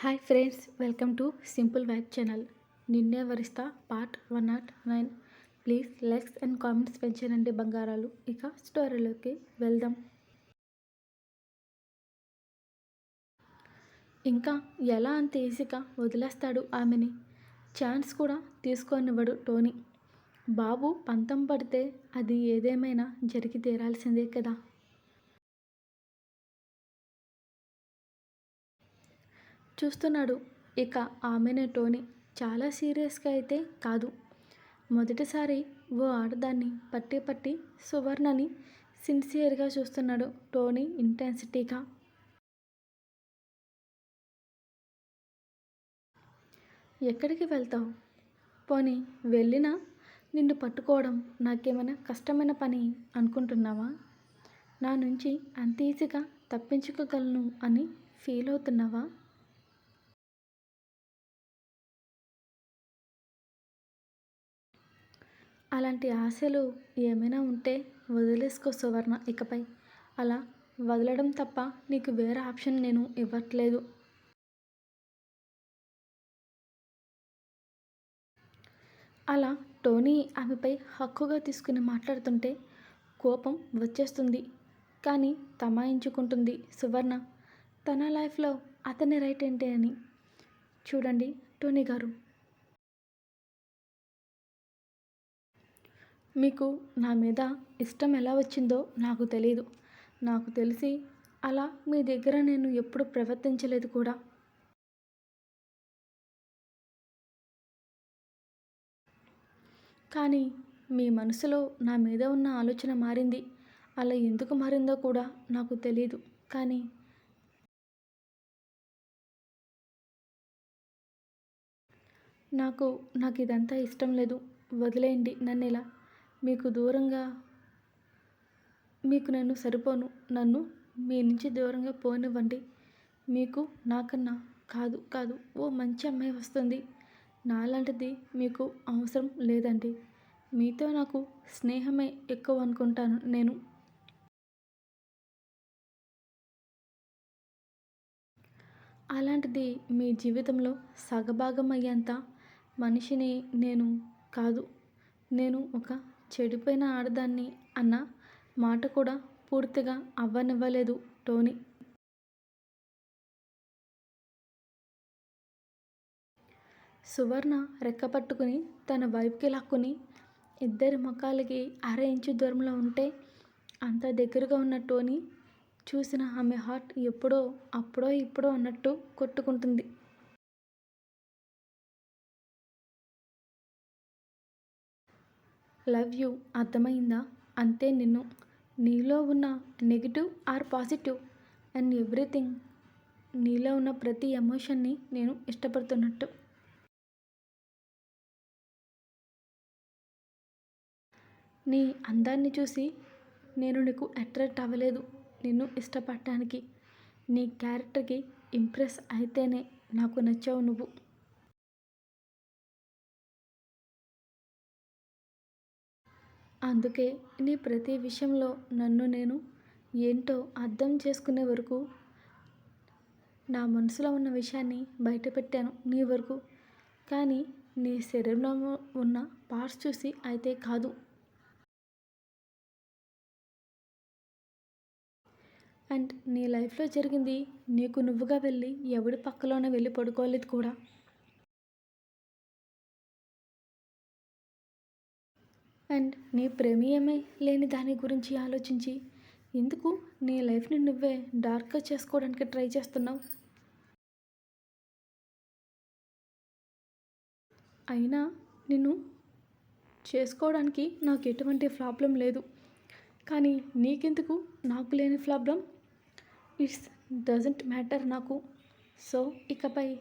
Hi friends welcome to simple vibe channel. Ninne Varistha part one not nine. Please likes and comments పెంచానండి బంగారాలు. ఇక స్టోరీలోకి వెళ్దాం. ఇంకా ఎలా అంత ఈజీగా వదిలేస్తాడు ఆమెని? ఛాన్స్ కూడా తీసుకోనివ్వడు టోనీ. బాబు పంతం పడితే అది ఏదేమైనా జరిగి తీరాల్సిందే కదా. చూస్తున్నాడు. ఇక ఆమెనే టోనీ చాలా సీరియస్గా అయితే కాదు. మొదటిసారి ఓ ఆడదాన్ని పట్టి పట్టి సువర్ణని సిన్సియర్గా చూస్తున్నాడు టోనీ ఇంటెన్సిటీగా. ఎక్కడికి వెళ్తావు? పోనీ వెళ్ళినా నిన్ను పట్టుకోవడం నాకేమైనా కష్టమైన పని అనుకుంటున్నావా? నా నుంచి అంత ఈజీగా తప్పించుకోగలను అని ఫీల్ అవుతున్నావా అలాంటి ఆశలు ఏమైనా ఉంటే వదిలేసుకో సువర్ణ ఇకపై. అలా వదలడం తప్ప నీకు వేరే ఆప్షన్ నేను ఇవ్వట్లేదు. అలా టోనీ ఆమెపై హక్కుగా తీసుకుని మాట్లాడుతుంటే కోపం వచ్చేస్తుంది. కానీ తమాయించుకుంటుంది సువర్ణ. తన లైఫ్లో అతని రైట్ ఏంటి అని? చూడండి టోనీ గారు. మీకు నా మీద ఇష్టం ఎలా వచ్చిందో నాకు తెలియదు నాకు తెలిసి అలా మీ దగ్గర నేను ఎప్పుడు ప్రవర్తించలేదు కూడా. కానీ మీ మనసులో నా మీద ఉన్న ఆలోచన మారింది. అలా ఎందుకు మారిందో కూడా నాకు తెలియదు కానీ నాకు నాకు ఇదంతా ఇష్టం లేదు. వదిలేయండి నన్ను ఇలా. మీకు దూరంగా మీకు నేను సరిపోను. నన్ను మీ నుంచి దూరంగా పోనివ్వండి. మీకు నాకన్నా కాదు కాదు. ఓ మంచి అమ్మాయి వస్తుంది. నాలాంటిది మీకు అవసరం లేదండి. మీతో నాకు స్నేహమే ఎక్కువ అనుకుంటాను నేను. అలాంటిది మీ జీవితంలో సగభాగం అయ్యేంత మనిషిని నేను కాదు. నేను ఒక చెడిపోయిన ఆడదాన్ని అన్న మాట కూడా పూర్తిగా అవ్వనివ్వలేదు టోనీ. సువర్ణ రెక్కపట్టుకుని తన వైపుకి లాక్కుని ఇద్దరి ముఖాలకి అర ఇంచు దూరంలో ఉంటే అంత దగ్గరగా ఉన్న టోనీ చూసిన ఆమె హార్ట్ ఎప్పుడో అప్పుడో ఇప్పుడో అన్నట్టు కొట్టుకుంటుంది. లవ్ యూ అర్థమైందా? అంతే నిన్ను. నీలో ఉన్న negative or positive? And everything. నీలో ఉన్న ప్రతి ఎమోషన్ని నేను ఇష్టపడుతున్నట్టు. నీ అందాన్ని చూసి నేను నీకు అట్రాక్ట్ అవ్వలేదు. నిన్ను ఇష్టపడటానికి. నీ క్యారెక్టర్కి ఇంప్రెస్ అయితేనే నాకు నచ్చావు నువ్వు. అందుకే నీ ప్రతి విషయంలో నన్ను నేను ఏంటో అర్థం చేసుకునే వరకు నా మనసులో ఉన్న విషయాన్ని బయటపెట్టాను నీ వరకు. కానీ నీ శరీరంలో ఉన్న పార్ట్స్ చూసి అయితే కాదు. అండ్ నీ లైఫ్లో జరిగింది నీకు నువ్వుగా వెళ్ళి ఎవడి పక్కలోనే వెళ్ళి పడుకోలేదు కూడా. అండ్ నీ ప్రేమీయమే లేని దాని గురించి ఆలోచించి ఎందుకు నీ లైఫ్ని నువ్వే డార్క్గా చేసుకోవడానికి ట్రై చేస్తున్నావు? అయినా నిన్ను చేసుకోవడానికి నాకు ఎటువంటి ప్రాబ్లం లేదు. కానీ నీకెందుకు నాకు లేని ప్రాబ్లం? ఇట్స్ డజంట్ మ్యాటర్ నాకు. సో ఇకపై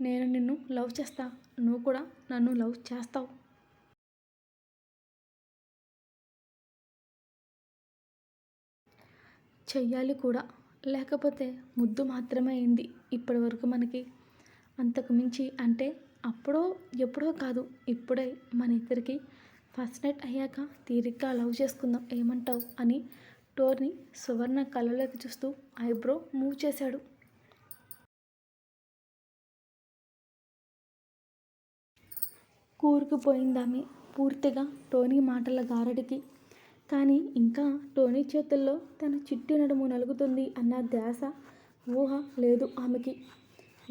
నేను నిన్ను లవ్ చేస్తా. నువ్వు కూడా నన్ను లవ్ చేస్తావు. చెయ్యాలి కూడా. లేకపోతే ముద్దు మాత్రమే అయింది ఇప్పటివరకు మనకి. అంతకుమించి అంటే అప్పుడో ఎప్పుడో కాదు ఇప్పుడే మన ఇద్దరికి ఫస్ట్ నైట్ అయ్యాక తీరిగ్గా లవ్ చేసుకుందాం ఏమంటావు అని టోర్ని సువర్ణ కళ్ళలోకి చూస్తూ ఐబ్రో మూవ్ చేశాడు. కూరుకుపోయిందామె. పూర్తిగా టోనీ మాటల గారడికి కానీ ఇంకా టోనీ చేతుల్లో తన చిట్టి నడుము నలుగుతుంది అన్న ధ్యాస, ఊహ లేదు ఆమెకి.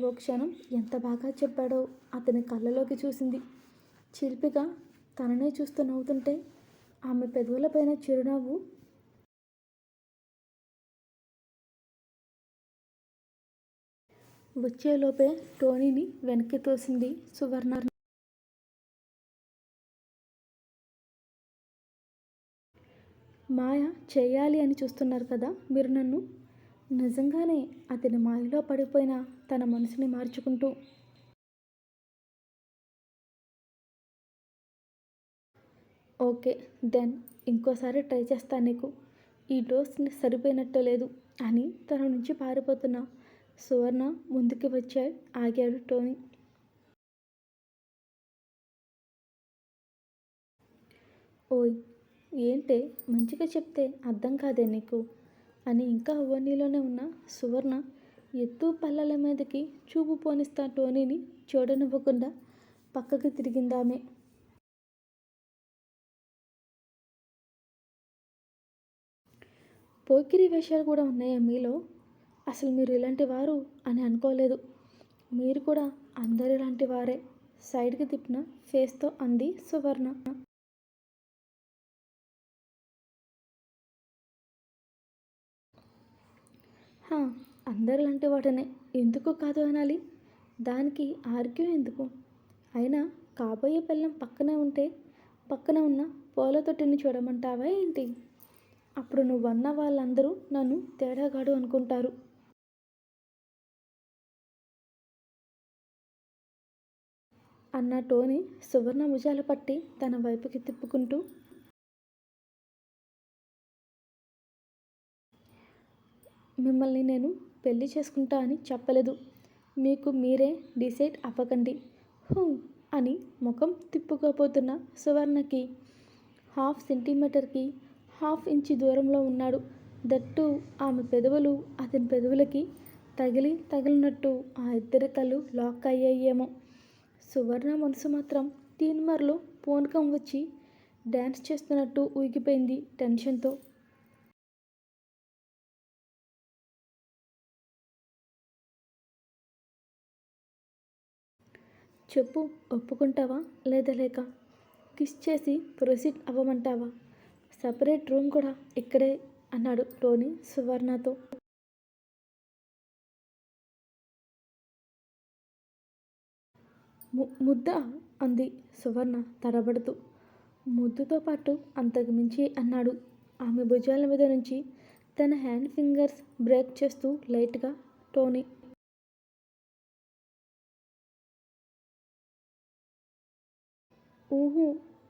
ఓ క్షణం ఎంత బాగా చెప్పాడో అతని కళ్ళలోకి చూసింది. చిలిపిగా తననే చూస్తూ నవ్వుతుంటే ఆమె పెదవులపైన చిరునవ్వు వచ్చేలోపే టోనీని వెనక్కి తోసింది సువర్ణ. మాయ చేయాలి అని చూస్తున్నారు కదా మీరు నన్ను? నిజంగానే అతని మాయలో పడిపోయిన తన మనసుని మార్చుకుంటూ ఓకే దెన్ ఇంకోసారి ట్రై చేస్తా నీకు. ఈ డోస్ సరిపోయినట్టు లేదు అని తన నుంచి పారిపోతున్న సువర్ణ ముందుకి వచ్చాడు ఆగాడు టోనీ. ఓయ్ ఏంటే మంచిగా చెప్తే అర్థం కాదే నీకు అని ఇంకా అవన్నీలోనే ఉన్న సువర్ణ ఎత్తు పల్లెల మీదకి చూపు పోనిస్తా టోనీని చూడనివ్వకుండా పక్కకి తిరిగిందామె. పోకిరి వేషాలు కూడా ఉన్నాయా మీలో? అసలు మీరు ఇలాంటి వారు అని అనుకోలేదు. మీరు కూడా అందరిలాంటి వారే సైడ్కి తిప్పిన ఫేస్తో అంది సువర్ణ. అందరిలాంటి వాడనే ఎందుకు కాదు అనాలి? దానికి ఆర్గ్యూ ఎందుకు? అయినా కాబోయే పిల్లం పక్కనే ఉంటే పక్కన ఉన్న పూల తొట్టిని చూడమంటావా ఏంటి? అప్పుడు నువ్వన్న వాళ్ళందరూ నన్ను తేడాగాడు అనుకుంటారు. అన్న టోని సువర్ణ భుజాలు పట్టి తన వైపుకి తిప్పుకుంటూ మిమ్మల్ని నేను పెళ్ళి చేసుకుంటా అని చెప్పలేదు. మీకు మీరే డిసైడ్ అవ్వకండి. హూ అని ముఖం తిప్పుకోపోతున్న సువర్ణకి హాఫ్ సెంటీమీటర్కి హాఫ్ ఇంచి దూరంలో ఉన్నాడు. దట్టు ఆమె పెదవులు అతని పెదవులకి తగిలి తగిలినట్టు ఆ ఇద్దరి కళ్ళు లాక్ అయ్యాయేమో. సువర్ణ మనసు మాత్రం తీన్మార్లో పూనకం వచ్చి డ్యాన్స్ చేస్తున్నట్టు ఊగిపోయింది టెన్షన్తో. చెప్పు ఒప్పుకుంటావా లేదా లేక కిస్ చేసి ప్రొసీడ్ అవ్వమంటావా? సపరేట్ రూమ్ కూడా ఇక్కడే అన్నాడు టోనీ సువర్ణతో. ముద్ద అంది సువర్ణ తడబడుతూ. ముద్దుతో పాటు అంతకు మించి అన్నాడు ఆమె భుజాల మీద నుంచి తన హ్యాండ్ ఫింగర్స్ బ్రేక్ చేస్తూ లైట్గా టోనీ. ఊహు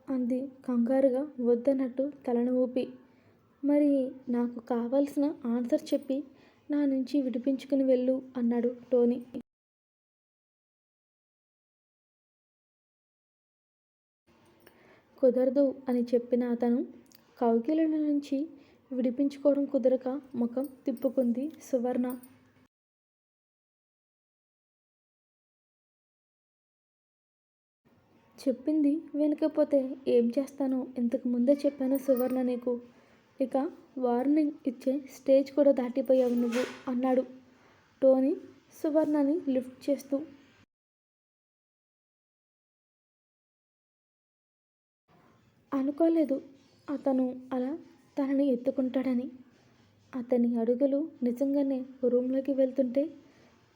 అంది కంగారుగా వద్దన్నట్టు తలను ఊపి. మరి నాకు కావాల్సిన ఆన్సర్ చెప్పి నా నుంచి విడిపించుకుని వెళ్ళు అన్నాడు టోనీ. కుదరదు అని చెప్పిన అతను కౌకిల నుంచి విడిపించుకోవడం కుదరక ముఖం తిప్పుకుంది సువర్ణ. చెప్పింది వినకపోతే ఏం చేస్తానో ఇంతకు ముందే చెప్పాను సువర్ణ నీకు. ఇక వార్నింగ్ ఇచ్చే స్టేజ్ కూడా దాటిపోయావు నువ్వు అన్నాడు టోనీ సువర్ణని లిఫ్ట్ చేస్తూ. అనుకోలేదు అతను అలా తనని ఎత్తుకుంటాడని. అతని అడుగులు నిజంగానే రూంలోకి వెళ్తుంటే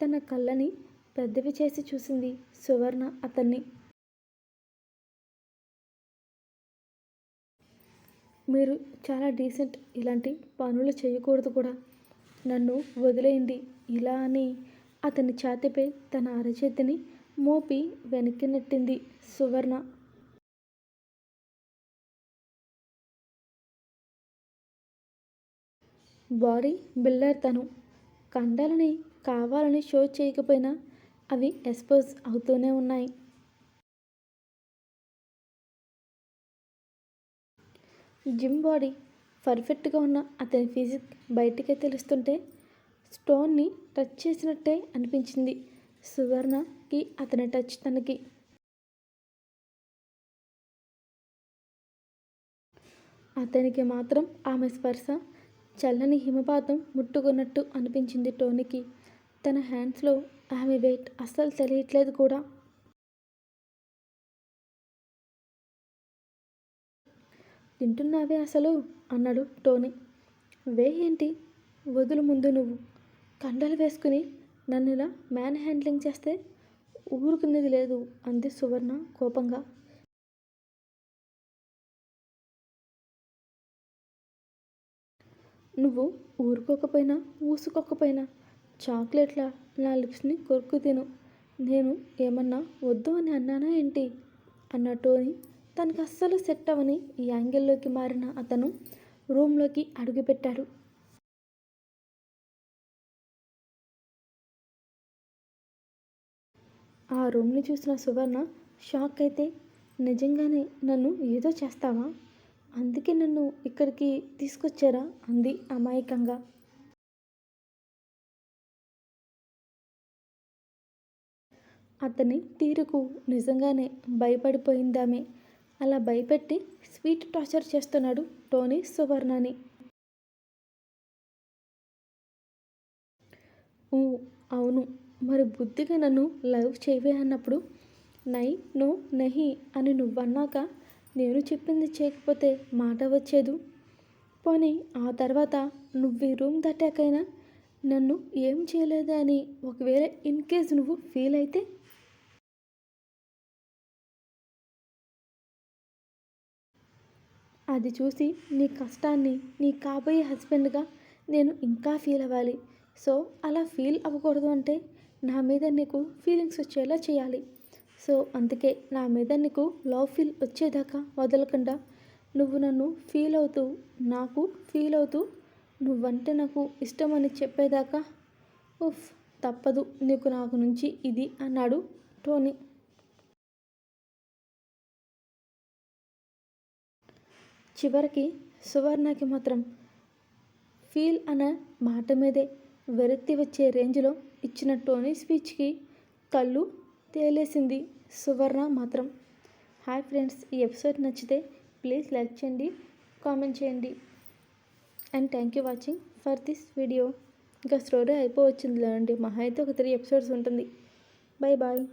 తన కళ్ళని పెద్దవి చేసి చూసింది సువర్ణ అతన్ని. మీరు చాలా డీసెంట్ ఇలాంటి పనులు చేయకూడదు కూడా. నన్ను వదిలేయండి ఇలా అని అతని ఛాతిపై తన అరచేతిని మోపి వెనక్కి నెట్టింది సువర్ణ. బాడీ బిల్డర్ తను. కండలని కావాలని షో చేయకపోయినా అవి ఎక్స్పోజ్ అవుతూనే ఉన్నాయి. జిమ్ బాడీ పర్ఫెక్ట్గా ఉన్న అతని ఫిజిక్ బయటికే తెలుస్తుంటే స్టోన్ని టచ్ చేసినట్టే అనిపించింది సువర్ణకి అతని టచ్ తనకి. అతనికి మాత్రం ఆమె స్పర్శ చల్లని హిమపాతం ముట్టుకున్నట్టు అనిపించింది టోనీకి. తన హ్యాండ్స్లో ఆమె వెయిట్ అస్సలు తెలియట్లేదు కూడా. తింటున్నావే అసలు? అన్నాడు టోనీ. వే ఏంటి వదులు ముందు నువ్వు. కండలు వేసుకుని నన్ను ఇలా మ్యాన్ హ్యాండ్లింగ్ చేస్తే ఊరుకునేది లేదు అంది సువర్ణ కోపంగా. నువ్వు ఊరుకోకపోయినా ఊసుకోకపోయినా చాక్లెట్ల నా లిప్స్ని కొరుకు తిను. నేను ఏమన్నా వద్దు అని అన్నానా ఏంటి? అన్న టోనీ తనకు అస్సలు సెట్ అవని ఈ యాంగిల్లోకి మారిన అతను రూమ్లోకి అడుగుపెట్టాడు. ఆ రూమ్ని చూసిన సువర్ణ షాక్ అయితే నిజంగానే నన్ను ఏదో చేస్తావా? అందుకే నన్ను ఇక్కడికి తీసుకొచ్చారా? అంది అమాయకంగా. అతని తీరుకు నిజంగానే భయపడిపోయిందామే. అలా భయపెట్టి స్వీట్ టార్చర్ చేస్తున్నాడు టోనీ సువర్ణని. ఊ అవును. మరి బుద్ధిగా నన్ను లవ్ చేయవే అన్నప్పుడు నై నో నహి అని నువ్వన్నాక నేను చెప్పింది చేయకపోతే మాట వచ్చేదు. పోనీ ఆ తర్వాత నువ్వు ఈ రూమ్ దాటాకైనా నన్ను ఏం చేయలేదు అని ఒకవేళ ఇన్ కేస్ నువ్వు ఫీల్ అయితే అది చూసి నీ కష్టాన్ని నీ కాబోయే హస్బెండ్గా నేను ఇంకా ఫీల్ అవ్వాలి. సో అలా ఫీల్ అవ్వకూడదు అంటే నా మీద నీకు ఫీలింగ్స్ వచ్చేలా చేయాలి. సో అందుకే నా మీద నీకు లవ్ ఫీల్ వచ్చేదాకా వదలకుండా నువ్వు నన్ను ఫీల్ అవుతూ నాకు ఫీల్ అవుతూ నువ్వంటే నాకు ఇష్టమని చెప్పేదాకా ఉఫ్ తప్పదు నీకు నాకు నుంచి ఇది అన్నాడు టోనీ. చివరికి సువర్ణకి మాత్రం ఫీల్ అన్న మాట మీదే వెరత్తి వచ్చే రేంజ్లో ఇచ్చిన టోనీ స్పీచ్కి కళ్ళు తేలేసింది సువర్ణ మాత్రం. హాయ్ ఫ్రెండ్స్ ఈ ఎపిసోడ్ నచ్చితే ప్లీజ్ లైక్ చేయండి కామెంట్ చేయండి. And thank you watching for this video. ఇంకా స్టోరీ అయిపోవచ్చింది మహా అయితే ఒక త్రీ ఎపిసోడ్స్ ఉంటుంది. Bye bye.